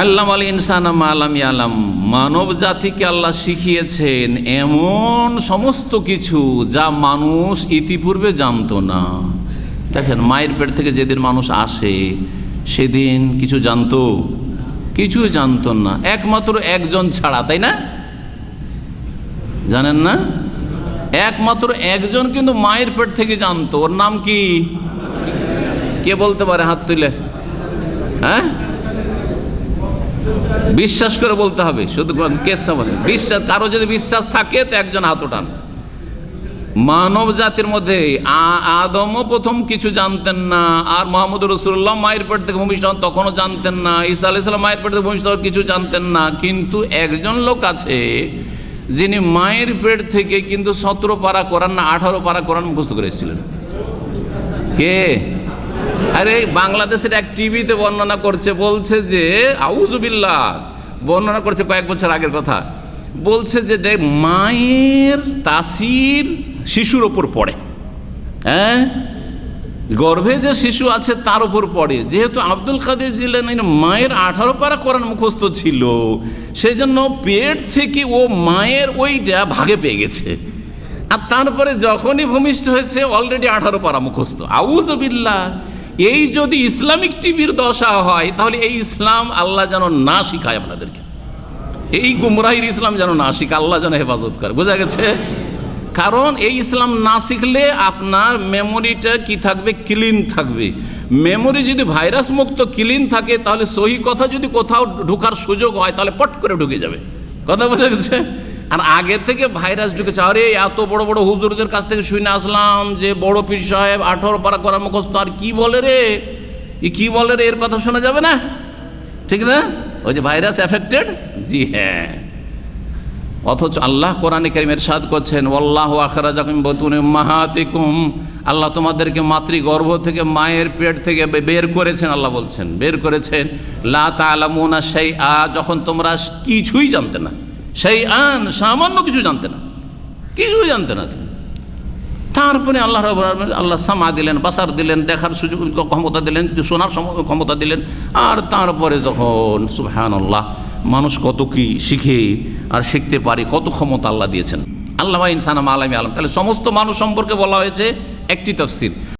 আল্লাহ আলী ইনসান আলাম আলাম মানব জাতিকে আল্লাহ শিখিয়েছেন এমন সমস্ত কিছু যা মানুষ ইতিপূর্বে জানতো না। দেখেন, মায়ের পেট থেকে যেদিন মানুষ আসে, সেদিন কিছু জানতো? কিছু জানতো না। একমাত্র একজন ছাড়া, তাই না? জানেন না? একমাত্র একজন কিন্তু মায়ের পেট থেকে জানতো। ওর নাম কি? কে বলতে পারে হাত তুলে? হ্যাঁ? বিশ্বাস করে বলতে হবে, শুধু কেসা বলে বিশ্বাস, কারও যদি বিশ্বাস থাকে, তো একজন হাত ওঠান। মানব জাতির মধ্যে আদমও প্রথম কিছু জানতেন না, আর মোহাম্মদ রসুল্লাহ মায়ের পেট থেকে ভূমিষ্ঠ হন তখনও জানতেন না, ঈসা আলাইসাল্লাম মায়ের পেট থেকে ভূমিষ্ঠ কিছু জানতেন না, কিন্তু একজন লোক আছে, যিনি মায়ের পেট থেকে কিন্তু সতেরো পারা করান না, আঠারো পারা করান মুখস্থ করে এসেছিলেন। কে? আরে বাংলাদেশের এক টিভিতে বর্ণনা করছে, বলছে যে আউজুবিল্লাহ বর্ণনা করছে কয়েক বছর আগের কথা, বলছে যে দেখ, মায়ের তাসির শিশুর ওপর পড়ে। হ্যাঁ? গর্ভে যে শিশু আছে তার উপর পড়ে। যেহেতু আব্দুল কাদের জিলানির মায়ের আঠারো পারা কোরআন মুখস্থ ছিল সেই জন্য পেট থেকে ও মায়ের ওইটা ভাগে পেয়ে গেছে। আর তারপরে যখনই ভূমিষ্ঠ হয়েছে অলরেডি আঠারো পারা মুখস্থ। আউজবিল্লা এই যদি ইসলামিক টিভির দশা হয়, তাহলে এই ইসলাম আল্লাহ যেন না শিখায় আপনাদেরকে। এই গুমরাহির ইসলাম যেন না শিখে, আল্লাহ যেন হেফাজত করে। বোঝা গেছে? কারণ এই ইসলাম না শিখলে আপনার মেমোরিটা কি থাকবে? ক্লিন থাকবে। মেমোরি যদি ভাইরাস মুক্ত ক্লিন থাকে, তাহলে সহি কথা যদি কোথাও ঢোকার সুযোগ হয়, তাহলে পট করে ঢুকে যাবে। কথা বোঝা গেছে? আর আগে থেকে ভাইরাস ঢুকেছে। আরে, এত বড় বড় হুজুরদের কাছ থেকে শুনে আসলাম যে বড় পীর সাহেব আঠারো পারা করা মুখস্থ। আর কি বলে রে? ই কি বলে রে? এর কথা শোনা যাবে না? ঠিক না? ওই যে ভাইরাস এফেক্টেড জি হ্যাঁ। অথচ আল্লাহ কোরআনে কারিমের সাদ করছেন ওল্লাহ আখরা যখন বতুন মাহাতিকুম আল্লাহ তোমাদেরকে মাতৃগর্ভ থেকে, মায়ের পেট থেকে বের করেছেন, আল্লাহ বলছেন। বের করেছেন, লা তালামুনা সেই আ যখন তোমরা কিছুই জানতে না। সেই আন সামান্য কিছু জানতে না। কিছুই জানতে না তারপরে আল্লাহ আল্লাহ সামা দিলেন, বাসার দিলেন, দেখার সুযোগ, ক্ষমতা দিলেন শোনার ক্ষমতা দিলেন। আর তারপরে তখন সুবহান আল্লাহ মানুষ কত কি শিখে আর শিখতে পারে, কত ক্ষমতা আল্লাহ দিয়েছেন। আল্লাহ ইনসানাম আলমী আলম। তাহলে সমস্ত মানুষ সম্পর্কে বলা হয়েছে একটি তফসির।